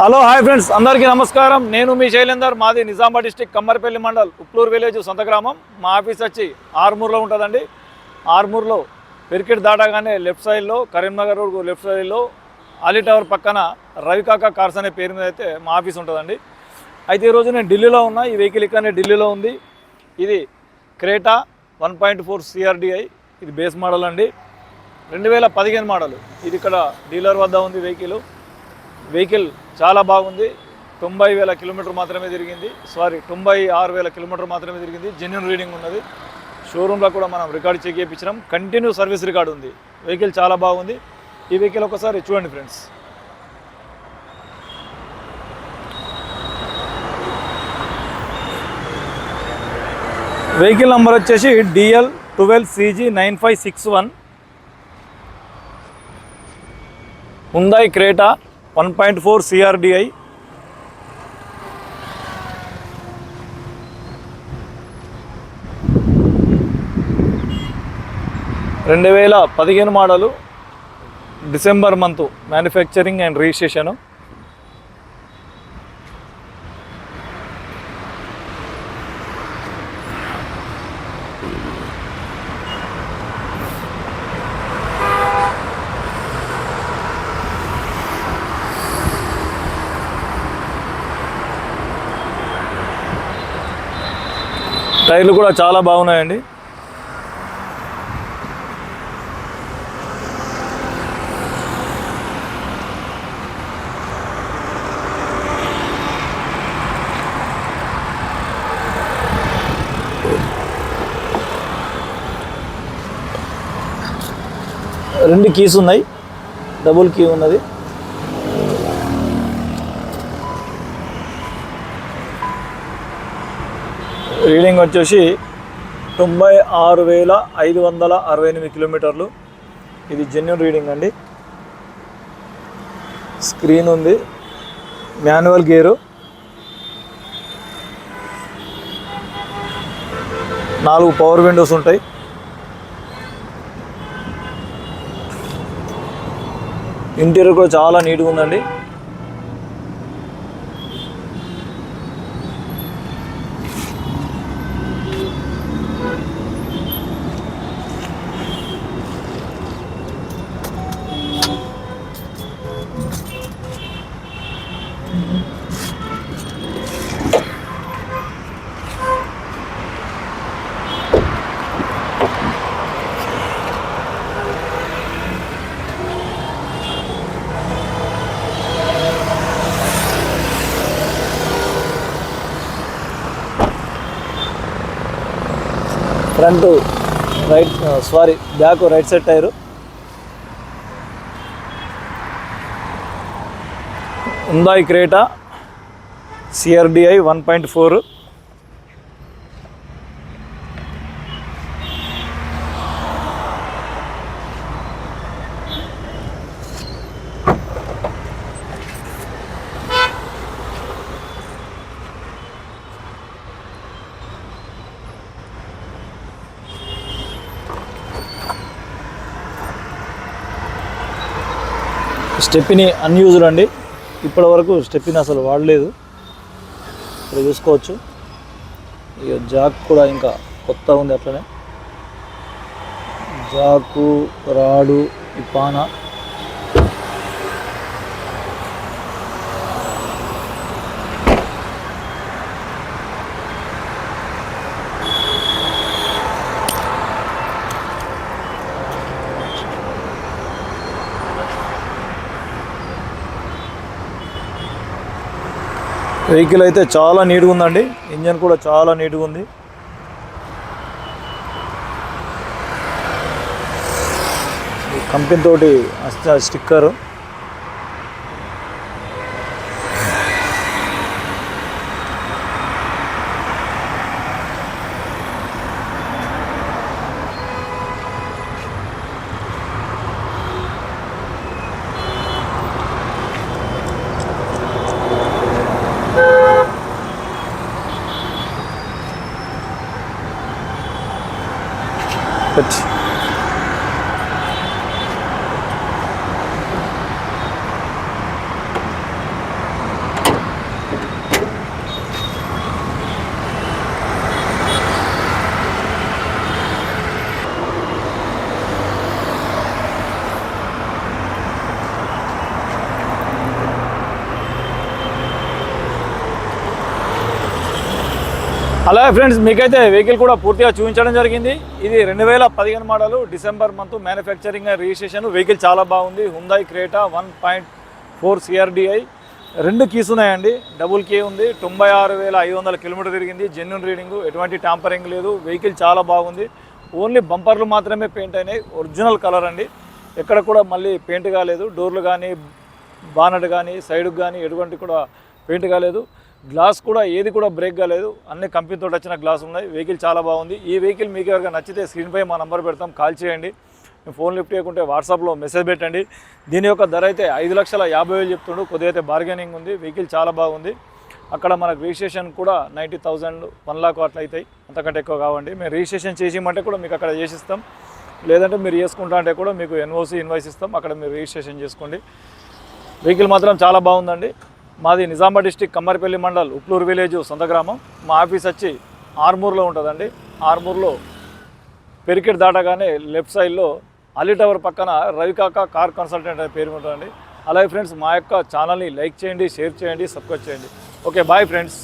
Hello hi friends. అందరికీ నమస్కారం. నేను మీ శైలేందర్ మాది నిజామాబాద్ డిస్టిక్ కమ్మరిపల్లి మండల్ ఉప్లూరు విలేజ్ సొంత గ్రామం. మా ఆఫీస్ వచ్చి ఆర్మూర్లో ఉంటుందండి. ఆర్మూర్లో పెరికెట్ దాటగానే లెఫ్ట్ సైడ్లో కరీంనగర్ రోడ్ లెఫ్ట్ సైడ్లో అలీ టవర్ పక్కన రవికాక కార్స్ అనే పేరు మీద అయితే మా ఆఫీస్ ఉంటుందండి. అయితే ఈరోజు నేను ఢిల్లీలో ఉన్నా. ఈ వెహికల్ ఇక్కడనే ఢిల్లీలో ఉంది. ఇది Creta one point four CRDi. ఇది బేస్ మోడల్ అండి. రెండు వేల పదిహేను మోడల్. ఇది ఇక్కడ డీలర్ వద్ద ఉంది వెహికల్. వెహికల్ చాలా బాగుంది. తొంభై వేల కిలోమీటర్ మాత్రమే తిరిగింది. సారీ తొంభై ఆరు వేల కిలోమీటర్ మాత్రమే తిరిగింది. జెన్యున్ రీడింగ్ ఉన్నది. షోరూంలో కూడా మనం రికార్డ్ చెక్ చేయించినాం. కంటిన్యూ సర్వీస్ రికార్డు ఉంది. వెహికల్ చాలా బాగుంది. ఈ వెహికల్ ఒకసారి చూడండి ఫ్రెండ్స్ వెహికల్ నంబర్ వచ్చేసి DL twelve CG nine five six one Hyundai Creta one point four CRDI రెండు వేల పదిహేను model December month manufacturing and registration టైర్లు కూడా చాలా బాగున్నాయండి. రెండు కీస్ ఉన్నాయి. డబుల్ కీ ఉన్నది. రీడింగ్ వచ్చేసి తొంభై ఆరు వేల ఐదు వందల అరవై ఎనిమిది కిలోమీటర్లు. ఇది జెన్యున్ రీడింగ్ అండి. స్క్రీన్ ఉంది. Manual gear. నాలుగు పవర్ విండోస్ ఉంటాయి. ఇంటీరియర్ కూడా చాలా నీట్గా ఉందండి. Front right sorry back right side tyre. Hyundai Creta CRDI one point four. Stepney unused అండి. ఇప్పటి వరకు స్టెప్పిని అసలు వాడలేదు. ఇక్కడ చూసుకోవచ్చు. ఇక జాక్ కూడా ఇంకా కొత్త ఉంది అట్లనే. జాకు రాడు ఈ పాన. వెహికల్ అయితే చాలా నీట్గా ఉందండి. ఇంజన్ కూడా చాలా నీట్గా ఉంది. కంపెనీ తోటి స్టిక్కర్. It. అలాగే ఫ్రెండ్స్ మీకైతే వెహికల్ కూడా పూర్తిగా చూపించడం జరిగింది. ఇది రెండు వేల పదిహేను model December month manufacturing registration. Vehicle చాలా బాగుంది. Hyundai Creta one point four CRDi రెండు కీస్ ఉన్నాయండి. డబుల్ కీ ఉంది. తొంభై ఆరు వేల ఐదు వందల కిలోమీటర్ తిరిగింది. జెన్యున్ రీడింగ్ ఎటువంటి ట్యాంపరింగ్ లేదు. వెహికల్ చాలా బాగుంది. ఓన్లీ బంపర్లు మాత్రమే పెయింట్ అయినాయి. ఒరిజినల్ కలర్ అండి. ఎక్కడ కూడా మళ్ళీ పెయింట్ కాలేదు. డోర్లు కానీ బానట్ కానీ సైడ్కి కానీ ఎటువంటి కూడా పెయింట్ కాలేదు. గ్లాస్ కూడా ఏది కూడా బ్రేక్ కాలేదు. అన్ని కంపెనీతో వచ్చిన గ్లాస్ ఉన్నాయి. వెహికల్ చాలా బాగుంది. ఈ వెహికల్ మీకు ఎవరికైనా నచ్చితే స్క్రీన్పై మా నంబర్ పెడతాం. కాల్ చేయండి. మేము ఫోన్ లిఫ్ట్ చేయకుంటే వాట్సాప్లో మెసేజ్ పెట్టండి. దీని యొక్క ధర అయితే ఐదు లక్షల యాభై వేలు చెప్తుండు. కొద్దిగా అయితే బార్గెనింగ్ ఉంది. వెహికల్ చాలా బాగుంది. అక్కడ మనకు రిజిస్ట్రేషన్ కూడా నైంటీ థౌజండ్ వన్ లాక్ అట్లా అవుతాయి. అంతకంటే ఎక్కువ కావండి. మేము రిజిస్ట్రేషన్ చేసిమంటే కూడా మీకు అక్కడ చేసిస్తాం. లేదంటే మీరు చేసుకుంటా అంటే కూడా మీకు ఎన్ఓసి ఇన్వాయిస్ ఇస్తాం. అక్కడ మీరు రిజిస్ట్రేషన్ చేసుకోండి. వెహికల్ మాత్రం చాలా బాగుందండి. మాది నిజామాబాద్ డిస్టిక్ కమ్మరిపల్లి మండల్ ఉప్లూరు విలేజ్ సొంత గ్రామం. మా ఆఫీస్ వచ్చి ఆర్మూర్లో ఉంటుందండి. ఆర్మూర్లో పెరికెట్ దాటగానే లెఫ్ట్ సైడ్లో అలీ టవర్ పక్కన రవికాక కార్ కన్సల్టెంట్ అనే పేరు ఉంటుందండి. అలాగే ఫ్రెండ్స్ మా యొక్క ఛానల్ని లైక్ చేయండి షేర్ చేయండి సబ్స్క్రైబ్ చేయండి. Okay bye friends.